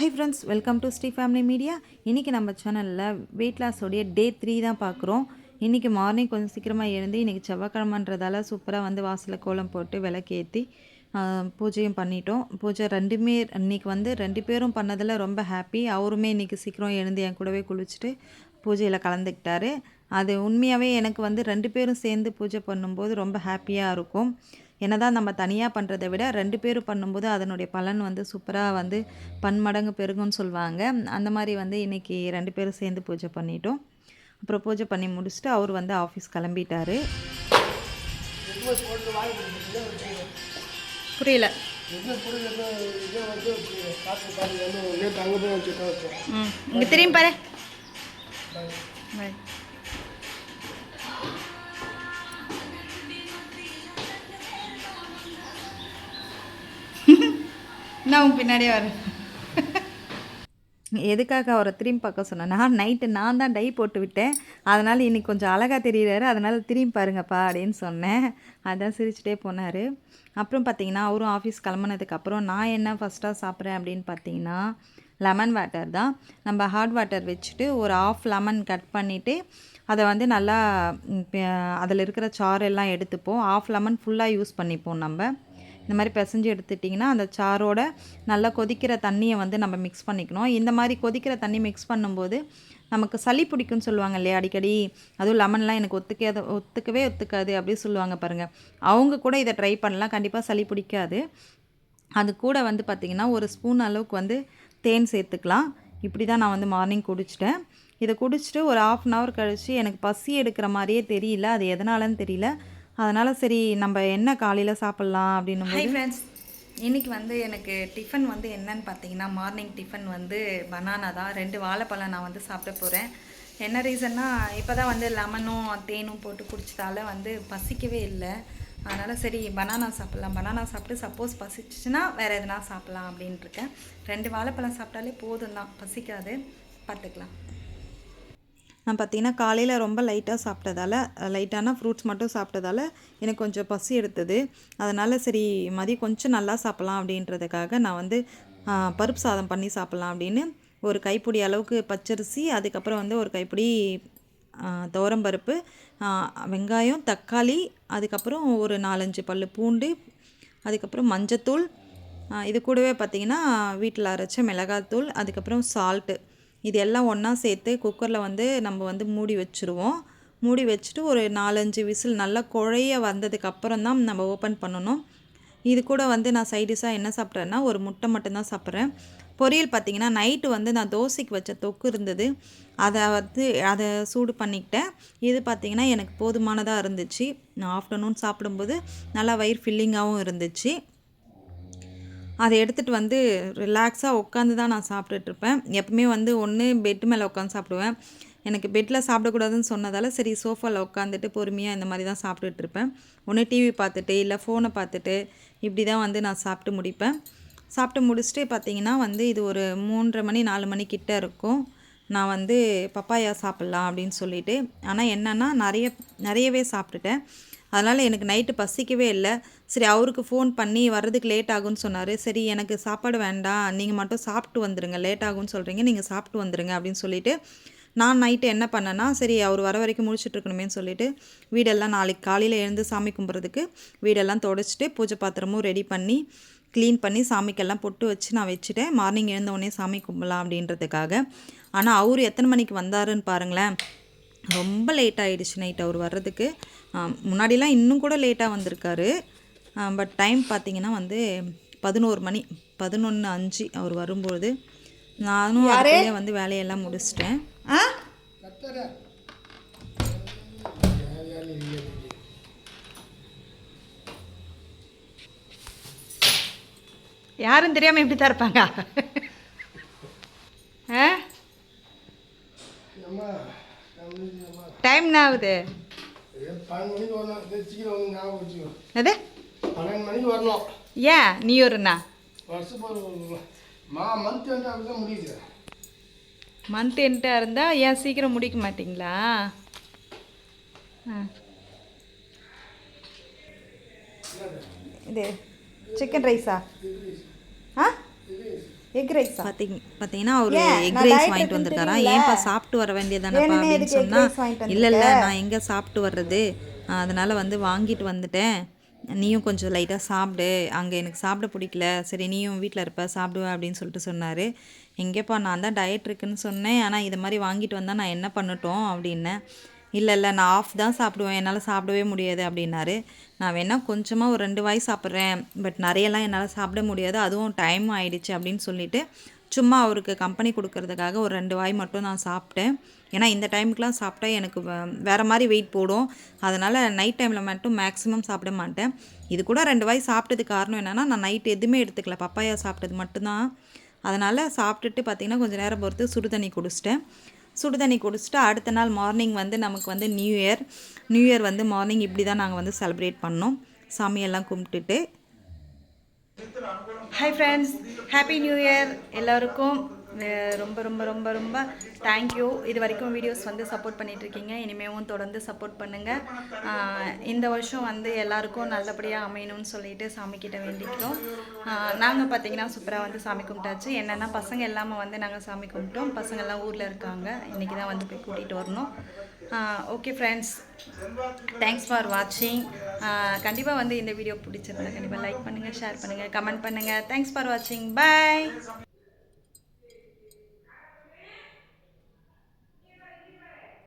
Hi friends welcome to Sri family media இன்றைக்கி நம்ம சேனலில் வெயிட் லாஸோடைய டே த்ரீ தான் பார்க்குறோம். இன்றைக்கி மார்னிங் கொஞ்சம் சீக்கிரமாக எழுந்து இன்றைக்கி செவ்வாய்க்கிழமன்றதால சூப்பராக வந்து வாசலில் கோலம் போட்டு விளக்கேற்றி பூஜையும் பண்ணிட்டோம். பூஜை ரெண்டுமே இன்றைக்கி வந்து ரெண்டு பேரும் பண்ணதில் ரொம்ப ஹாப்பி அவருமே இன்றைக்கி சீக்கிரம் எழுந்து என் கூடவே குளிச்சுட்டு பூஜையில் கலந்துக்கிட்டாரு. அது உண்மையாகவே எனக்கு வந்து ரெண்டு பேரும் சேர்ந்து பூஜை பண்ணும்போது ரொம்ப ஹாப்பியாக இருக்கும். என்னதான் நம்ம தனியாக பண்ணுறதை விட ரெண்டு பேரும் பண்ணும்போது அதனுடைய பலன் வந்து சூப்பராக வந்து பன்மடங்கு பெருகும்னு சொல்லுவாங்க. அந்த மாதிரி வந்து இன்றைக்கி ரெண்டு பேரும் சேர்ந்து பூஜை பண்ணிட்டோம். அப்புறம் பூஜை பண்ணி முடிச்சுட்டு அவர் வந்து ஆஃபீஸ் கிளம்பிட்டாரு. புரியல. இங்கே திரும்பி பாரு. நான் உன் பின்னாடியே வரேன். எதுக்காக அவரை திரும்பி பார்க்க சொன்னேன்? நான் நைட்டு நான் தான் டை போட்டு விட்டேன். அதனால் இன்னைக்கு கொஞ்சம் அழகாக தெரியுறாரு. அதனால் திரும்பி பாருங்கப்பா அப்படின்னு சொன்னேன். அதான் சிரிச்சுட்டே போனார். அப்புறம் பார்த்தீங்கன்னா அவரும் ஆஃபீஸ் கிளம்புனதுக்கப்புறம் நான் என்ன ஃபஸ்ட்டாக சாப்பிட்றேன் அப்படின்னு பார்த்தீங்கன்னா லெமன் வாட்டர் தான். நம்ம ஹாட் வாட்டர் வச்சுட்டு ஒரு ஆஃப் லெமன் கட் பண்ணிவிட்டு அதை வந்து நல்லா அதில் இருக்கிற சாறு எல்லாம் எடுத்துப்போம். ஆஃப் லெமன் ஃபுல்லாக யூஸ் பண்ணிப்போம் நம்ம. இந்த மாதிரி பிசைஞ்சு எடுத்துட்டிங்கன்னா அந்த சாரோட நல்லா கொதிக்கிற தண்ணியை வந்து நம்ம மிக்ஸ் பண்ணிக்கணும். இந்த மாதிரி கொதிக்கிற தண்ணி மிக்ஸ் பண்ணும்போது நமக்கு சளி பிடிக்கும்னு சொல்லுவாங்க இல்லையா அடிக்கடி? அதுவும் லெமன்லாம் எனக்கு ஒத்துக்காத ஒத்துக்கவே ஒத்துக்காது அப்படி சொல்லுவாங்க பாருங்கள் அவங்க கூட இதை ட்ரை பண்ணலாம். கண்டிப்பாக சளி பிடிக்காது. அது கூட வந்து பார்த்திங்கன்னா ஒரு ஸ்பூன் அளவுக்கு வந்து தேன் சேர்த்துக்கலாம். இப்படி தான் நான் வந்து மார்னிங் குடிச்சிட்டேன். இதை குடிச்சிட்டு ஒரு ஆஃப் அன் ஹவர் கழித்து எனக்கு பசி எடுக்கிற மாதிரியே தெரியல. அது எதனாலன்னு தெரியல. அதனால் சரி நம்ம என்ன காலையில் சாப்பிட்லாம் அப்படின்னு ஹை ஃப்ரெண்ட்ஸ் இன்றைக்கி வந்து எனக்கு டிஃபன் வந்து என்னன்னு பார்த்தீங்கன்னா மார்னிங் டிஃபன் வந்து பனானா தான். ரெண்டு வாழைப்பழம் நான் வந்து சாப்பிட போகிறேன் என்ன ரீசன்னா இப்போ தான் வந்து லெமனும் தேனும் போட்டு குடிச்சதால வந்து பசிக்கவே இல்லை. அதனால் சரி பனானா சாப்பிட்லாம். பனானா சாப்பிட்டு சப்போஸ் பசிச்சுன்னா வேறு எதுனா சாப்பிட்லாம் அப்படின்ட்டு இருக்கேன். ரெண்டு வாழைப்பழம் சாப்பிட்டாலே போதும் தான் பசிக்காது. பார்த்துக்கலாம். நான் பார்த்தீங்கன்னா காலையில் ரொம்ப லைட்டாக சாப்பிட்டதால லைட்டான ஃப்ரூட்ஸ் மட்டும் சாப்பிட்டதால எனக்கு கொஞ்சம் பசி எடுத்தது. அதனால் சரி மதியம் கொஞ்சம் நல்லா சாப்பிட்லாம் அப்படின்றதுக்காக நான் வந்து பருப்பு சாதம் பண்ணி சாப்பிட்லாம் அப்படின்னு ஒரு கைப்பிடி அளவுக்கு பச்சரிசி அதுக்கப்புறம் வந்து ஒரு கைப்பிடி துவரம்பருப்பு வெங்காயம் தக்காளி அதுக்கப்புறம் ஒரு நாலஞ்சு பல் பூண்டு அதுக்கப்புறம் மஞ்சத்தூள் இது கூடவே பார்த்திங்கன்னா வீட்டில் அரைச்ச மிளகாத்தூள் அதுக்கப்புறம் சால்ட்டு இது எல்லாம் ஒன்றா சேர்த்து குக்கரில் வந்து நம்ம வந்து மூடி வச்சுருவோம். மூடி வச்சுட்டு ஒரு நாலஞ்சு விசில் நல்லா குழைய வந்ததுக்கப்புறம் தான் நம்ம ஓப்பன் பண்ணணும். இது கூட வந்து நான் சைடிஷாக என்ன சாப்பிட்றேன்னா ஒரு முட்டை மட்டும்தான் சாப்பிட்றேன். பொரியல் பார்த்திங்கன்னா நைட்டு வந்து நான் தோசைக்கு வச்ச தொக்கு இருந்தது. அதை வந்து அதை சூடு பண்ணிக்கிட்டேன். இது பார்த்திங்கன்னா எனக்கு போதுமானதாக இருந்துச்சு. நான் ஆஃப்டர்நூன் சாப்பிடும்போது நல்லா வயிறு ஃபில்லிங்காகவும் இருந்துச்சு. அதை எடுத்துகிட்டு வந்து ரிலாக்ஸாக உட்காந்து தான் நான் சாப்பிட்டுட்ருப்பேன் எப்பவுமே வந்து ஒன்று பெட் மேலே உட்காந்து சாப்பிடுவேன். எனக்கு பெட்டில் சாப்பிடக்கூடாதுன்னு சொன்னதால் சரி சோஃபாவில் உட்காந்துட்டு பொறுமையாக இந்த மாதிரி தான் சாப்பிட்டுட்ருப்பேன் ஒன்று டிவி பார்த்துட்டு இல்லை ஃபோனை பார்த்துட்டு இப்படி தான் வந்து நான் சாப்பிட்டு முடிப்பேன். சாப்பிட்டு முடிச்சுட்டு பார்த்தீங்கன்னா வந்து இது ஒரு மூன்றரை மணி நாலு மணி கிட்ட இருக்கும். நான் வந்து பப்பாயா சாப்பிட்லாம் அப்படின்னு சொல்லிட்டு. ஆனால் என்னென்னா நிறைய நிறையவே சாப்பிட்டுட்டேன். அதனால் எனக்கு நைட்டு பசிக்கவே இல்லை. சரி அவருக்கு ஃபோன் பண்ணி வர்றதுக்கு லேட் ஆகும்னு சொன்னார். சரி எனக்கு சாப்பாடு வேண்டாம். நீங்கள் மட்டும் சாப்பிட்டு வந்துடுங்க லேட் ஆகும்னு சொல்கிறீங்க நீங்கள் சாப்பிட்டு வந்துடுங்க அப்படின்னு சொல்லிவிட்டு நான் நைட்டு என்ன பண்ணேன்னா சரி அவர் வர வரைக்கும் முடிச்சுட்ருக்கணுமேனு சொல்லிவிட்டு வீடெல்லாம் நாளைக்கு காலையில் எழுந்து சாமி கும்பிட்றதுக்கு வீடெல்லாம் தொடச்சிட்டு பூஜை பாத்திரமும் ரெடி பண்ணி க்ளீன் பண்ணி சாமிக்கெல்லாம் பொட்டு வச்சு நான் வச்சுட்டேன். மார்னிங் எழுந்தவுடனே சாமி கும்பலாம் அப்படின்றதுக்காக. ஆனால் அவர் எத்தனை மணிக்கு வந்தாருன்னு பாருங்களேன். ரொம்ப லேட் ஆகிடுச்சு நைட் அவர் வர்றதுக்கு. முன்னாடிலாம் இன்னும் கூட லேட்டாக வந்திருக்காரு. பட் டைம் பார்த்திங்கன்னா வந்து பதினோரு மணி பதினொன்று அஞ்சு அவர் வரும்போது நானும் அதுலேயே வந்து வேலையெல்லாம் முடிச்சிட்டேன். யாரும் தெரியாமல் எப்படி தான் இருப்பாங்க? ஆ? டைம் என்ன ஆகுது? அது பன்னெண்டு மணிக்கு வரணும். ஏன்? நீ ஒருண்ணா மந்த் என்ட்டாக இருந்தால் ஏன் சீக்கிரம் முடிக்க மாட்டிங்களா? இது சிக்கன் ரைஸா ஆ? எக் ரைஸா பார்த்தீங்க பார்த்தீங்கன்னா அவர்? எக் ரைஸ் வாங்கிட்டு வந்துட்டாரா தெரியல. ஏன்பா சாப்பிட்டு வர வேண்டியதானப்பா அப்படின்னு எதுக்கு egg சொன்னா? rice வாங்கிட்டு இல்லை இல்லை நான் எங்கே சாப்பிட்டு வர்றது? அதனால் வந்து வாங்கிட்டு வந்துட்டேன். நீயும் கொஞ்சம் லைட்டாக சாப்பிடு. அங்கே எனக்கு சாப்பிட பிடிக்கல. சரி நீயும் வீட்டில் இருப்ப சாப்பிடுவேன் அப்படின்னு சொல்லிட்டு சொன்னார். எங்கேப்பா நான் தான் டயட் இருக்குன்னு சொன்னேன். ஆனால் இது மாதிரி வாங்கிட்டு வந்தால் நான் என்ன பண்ணட்டும் அப்படின்னேன் இல்லை இல்லை நான் ஆஃப் தான் சாப்பிடுவேன் என்னால் சாப்பிடவே முடியாது அப்படின்னாரு. நான் வேணால் கொஞ்சமாக ஒரு ரெண்டு வாய் சாப்பிட்றேன் பட் நிறையெல்லாம் என்னால் சாப்பிட முடியாது அதுவும் டைம் ஆயிடுச்சு அப்படின்னு சொல்லிட்டு சும்மா அவருக்கு கம்பெனி கொடுக்கறதுக்காக ஒரு ரெண்டு வாய் மட்டும் நான் சாப்பிட்டேன். ஏன்னா இந்த டைமுக்குலாம் சாப்பிட்டா எனக்கு வேறு மாதிரி வெயிட் போடும். அதனால் நைட் டைமில் மட்டும் மேக்ஸிமம் சாப்பிட மாட்டேன். இது கூட ரெண்டு வாய் சாப்பிட்டதுக்கு காரணம் என்னென்னா நான் நைட் எதுவுமே எடுத்துக்கல. பப்பாயா சாப்பிட்டது மட்டும்தான். அதனால் சாப்பிட்டுட்டு பார்த்திங்கன்னா கொஞ்சம் நேரம் பொறுத்து சுடு தண்ணி குடிச்சிட்டேன். சுடு தண்ணி குடிச்சிட்டு அடுத்த நாள் மார்னிங் வந்து நமக்கு வந்து நியூ இயர் நியூ இயர் வந்து மார்னிங் இப்படி தான் நாங்கள் வந்து செலிப்ரேட் பண்ணோம். சாமியெல்லாம் கும்பிட்டுட்டு. Hi friends happy new year எல்லாருக்கும். ரொம்ப ரொம்ப ரொம்ப ரொம்ப தேங்க்யூ இது வரைக்கும் வீடியோஸ் வந்து சப்போர்ட் பண்ணிகிட்ருக்கீங்க இனிமேவும் தொடர்ந்து சப்போர்ட் பண்ணுங்கள் இந்த வருஷம் வந்து எல்லாருக்கும் நல்லபடியாக அமையணும்னு சொல்லிட்டு சாமிக்கிட்ட வேண்டிக்கிறோம். நாங்கள் பார்த்தீங்கன்னா சூப்பராக வந்து சாமி கும்பிட்டாச்சு. என்னென்னா பசங்க எல்லாமே வந்து நாங்கள் சாமி கும்பிட்டோம். பசங்கள்லாம் ஊரில் இருக்காங்க. இன்றைக்கி தான் வந்து போய் கூட்டிகிட்டு வரணும். ஓகே ஃப்ரெண்ட்ஸ் தேங்க்ஸ் ஃபார் வாட்சிங் கண்டிப்பாக வந்து இந்த வீடியோ பிடிச்சிருந்தா கண்டிப்பாக லைக் பண்ணுங்கள் ஷேர் பண்ணுங்கள் கமெண்ட் பண்ணுங்கள் தேங்க்ஸ் ஃபார் வாட்சிங் பை